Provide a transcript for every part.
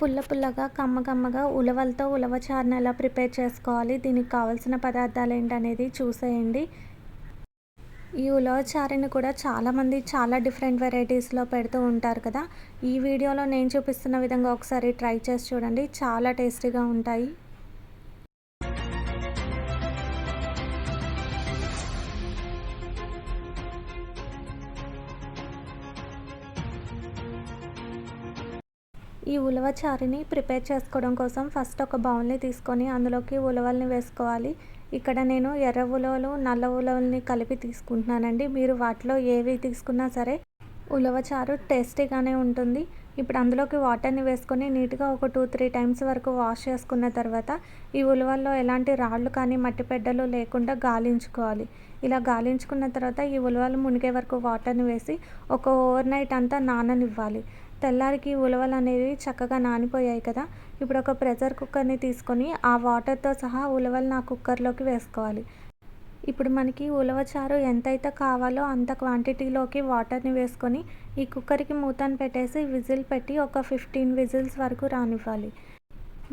పుల్ల పుల్లగా కమ్మ కమ్మగా ఉలవలతో ఉలవ చారుని ఎలా ప్రిపేర్ చేసుకోవాలి దీనికి కావాల్సిన పదార్థాలు ఏంటనేది చూసేయండి. ఈ ఉలవ చారుని కూడా చాలామంది చాలా డిఫరెంట్ వెరైటీస్లో పెడుతూ ఉంటారు కదా. ఈ వీడియోలో నేను చూపిస్తున్న విధంగా ఒకసారి ట్రై చేసి చూడండి. చాలా టేస్టీగా ఉంటాయి. ఈ ఉలవ చారుని ప్రిపేర్ చేసుకోవడం కోసం ఫస్ట్ ఒక బౌల్ని తీసుకొని అందులోకి ఉలవల్ని వేసుకోవాలి. ఇక్కడ నేను ఎర్ర ఉలవలు నల్ల ఉలవల్ని కలిపి తీసుకుంటున్నానండి. మీరు వాటిలో ఏవి తీసుకున్నా సరే ఉలవ చారు టేస్టీగానే ఉంటుంది. ఇప్పుడు అందులోకి వాటర్ని వేసుకొని నీట్గా ఒక టూ త్రీ టైమ్స్ వరకు వాష్ చేసుకున్న తర్వాత ఈ ఉలవల్లో ఎలాంటి రాళ్ళు కానీ మట్టి పెడ్డలు లేకుండా గాలించుకోవాలి. ఇలా గాలించుకున్న తర్వాత ఈ ఉలవలు మునిగే వరకు వాటర్ని వేసి ఒక ఓవర్ నైట్ అంతా నాననివ్వాలి. తెల్లారికి ఉలవలు అనేవి చక్కగా నానిపోయాయి కదా. ఇప్పుడు ఒక ప్రెషర్ కుక్కర్ని తీసుకొని ఆ వాటర్తో సహా ఉలవలు నా కుక్కర్లోకి వేసుకోవాలి. ఇప్పుడు మనకి ఉలవ చారు ఎంతైతే కావాలో అంత క్వాంటిటీలోకి వాటర్ని వేసుకొని ఈ కుక్కర్కి మూతను పెట్టేసి విజిల్ పెట్టి ఒక ఫిఫ్టీన్ విజిల్స్ వరకు రానివ్వాలి.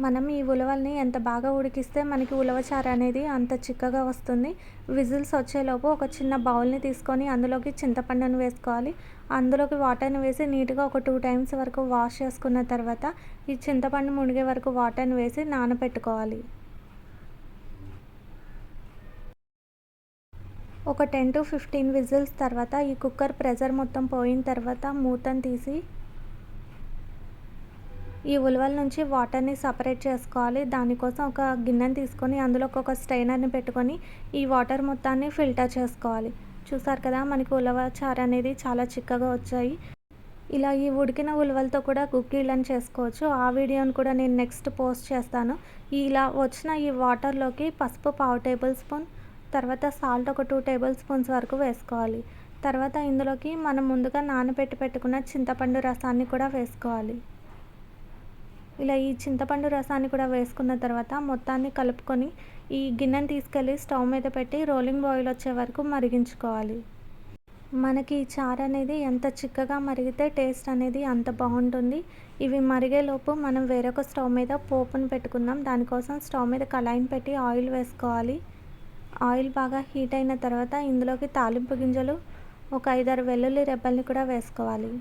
మనం ఈ ఉలవల్ని ఎంత బాగా ఉడికిస్తే మనకి ఉలవచారు అనేది అంత చిక్కగా వస్తుంది. విజిల్స్ వచ్చేలోపు ఒక చిన్న బౌల్ని తీసుకొని అందులోకి చింతపండును వేసుకోవాలి. అందులోకి వాటర్ని వేసి నీట్గా ఒక టూ టైమ్స్ వరకు వాష్ చేసుకున్న తర్వాత ఈ చింతపండు మునిగే వరకు వాటర్ని వేసి నానబెట్టుకోవాలి ఒక టెన్ టు ఫిఫ్టీన్ విజిల్స్ తర్వాత ఈ కుక్కర్ ప్రెజర్ మొత్తం పోయిన తర్వాత మూతను తీసి ఈ ఉలవల నుంచి వాటర్ని సపరేట్ చేసుకోవాలి. దానికోసం ఒక గిన్నెని తీసుకొని అందులో ఒక స్ట్రైనర్ని పెట్టుకొని ఈ వాటర్ మొత్తాన్ని ఫిల్టర్ చేసుకోవాలి. చూసారు కదా మనకి ఉలవ చారు అనేది చాలా చిక్కగా వచ్చాయి. ఇలా ఈ ఉడికిన ఉలవలతో కూడా కుక్కీలను చేసుకోవచ్చు. ఆ వీడియోని కూడా నేను నెక్స్ట్ పోస్ట్ చేస్తాను. ఇలా వచ్చిన ఈ వాటర్లోకి పసుపు పావు టేబుల్ స్పూన్ తర్వాత సాల్ట్ ఒక టూ టేబుల్ స్పూన్స్ వరకు వేసుకోవాలి. తర్వాత ఇందులోకి మనం ముందుగా నానబెట్టి పెట్టుకున్న చింతపండు రసాన్ని కూడా వేసుకోవాలి. ఇలా ఈ చింతపండు రసాన్ని కూడా వేసుకున్న తర్వాత మొత్తాన్ని కలుపుకొని ఈ గిన్నెని తీసుకెళ్ళి స్టవ్ మీద పెట్టి రోలింగ్ బాయిల్ వచ్చే వరకు మరిగించుకోవాలి. మనకి ఈ చారు అనేది ఎంత చిక్కగా మరిగితే టేస్ట్ అనేది అంత బాగుంటుంది. ఇవి మరిగేలోపు మనం వేరొక స్టవ్ మీద పోపును పెట్టుకుందాం దానికోసం స్టవ్ మీద కళాయిని పెట్టి ఆయిల్ వేసుకోవాలి. ఆయిల్ బాగా హీట్ అయిన తర్వాత ఇందులోకి తాలింపు గింజలు ఒక ఐదారు వెల్లుల్లి రెబ్బల్ని కూడా వేసుకోవాలి.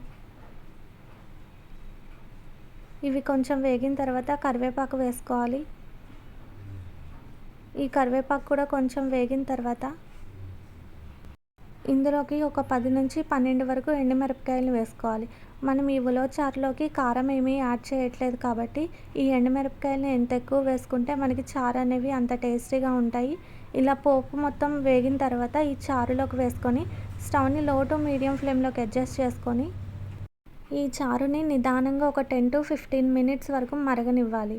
ఇవి కొంచెం వేగిన తర్వాత కరివేపాకు వేసుకోవాలి. ఈ కరివేపాకు కూడా కొంచెం వేగిన తర్వాత ఇందులోకి ఒక పది నుంచి పన్నెండు వరకు ఎండుమిరపకాయలు వేసుకోవాలి. మనం ఈ ఉలవ చారులోకి కారం ఏమీ యాడ్ చేయట్లేదు కాబట్టి ఈ ఎండుమిరపకాయలను ఎంత ఎక్కువ వేసుకుంటే మనకి చారు అనేవి అంత టేస్టీగా ఉంటాయి. ఇలా పోపు మొత్తం వేగిన తర్వాత ఈ చారులోకి వేసుకొని స్టవ్ని లో టు మీడియం ఫ్లేమ్లోకి అడ్జస్ట్ చేసుకొని ఈ చారుని నిదానంగా ఒక టెన్ టు ఫిఫ్టీన్ మినిట్స్ వరకు మరగనివ్వాలి.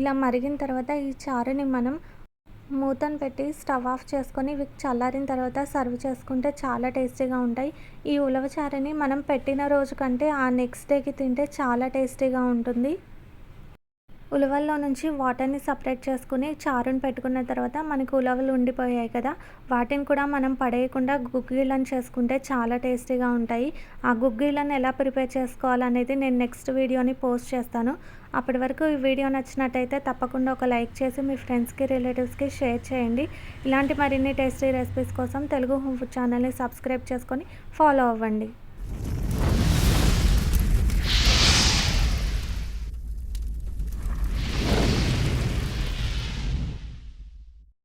ఇలా మరిగిన తర్వాత ఈ చారుని మనం మూతను పెట్టి స్టవ్ ఆఫ్ చేసుకొని చల్లారిన తర్వాత సర్వ్ చేసుకుంటే చాలా టేస్టీగా ఉంటాయి. ఈ ఉలవ చారుని మనం పెట్టిన రోజు కంటే ఆ నెక్స్ట్ డేకి తింటే చాలా టేస్టీగా ఉంటుంది. ఉలవల్లో నుంచి వాటర్ని సపరేట్ చేసుకుని చారుని పెట్టుకున్న తర్వాత మనకు ఉలవలు ఉండిపోయాయి కదా. వాటిని కూడా మనం పడేయకుండా గుగ్గిళ్ళని చేసుకుంటే చాలా టేస్టీగా ఉంటాయి. ఆ గుగ్గిళ్ళని ఎలా ప్రిపేర్ చేసుకోవాలనేది నేను నెక్స్ట్ వీడియోని పోస్ట్ చేస్తాను. అప్పటి వరకు ఈ వీడియో నచ్చినట్టయితే తప్పకుండా ఒక లైక్ చేసి మీ ఫ్రెండ్స్కి రిలేటివ్స్కి షేర్ చేయండి. ఇలాంటి మరిన్ని టేస్టీ రెసిపీస్ కోసం తెలుగు హోమ్ ఫుడ్ ఛానల్ని సబ్స్క్రైబ్ చేసుకొని ఫాలో అవ్వండి.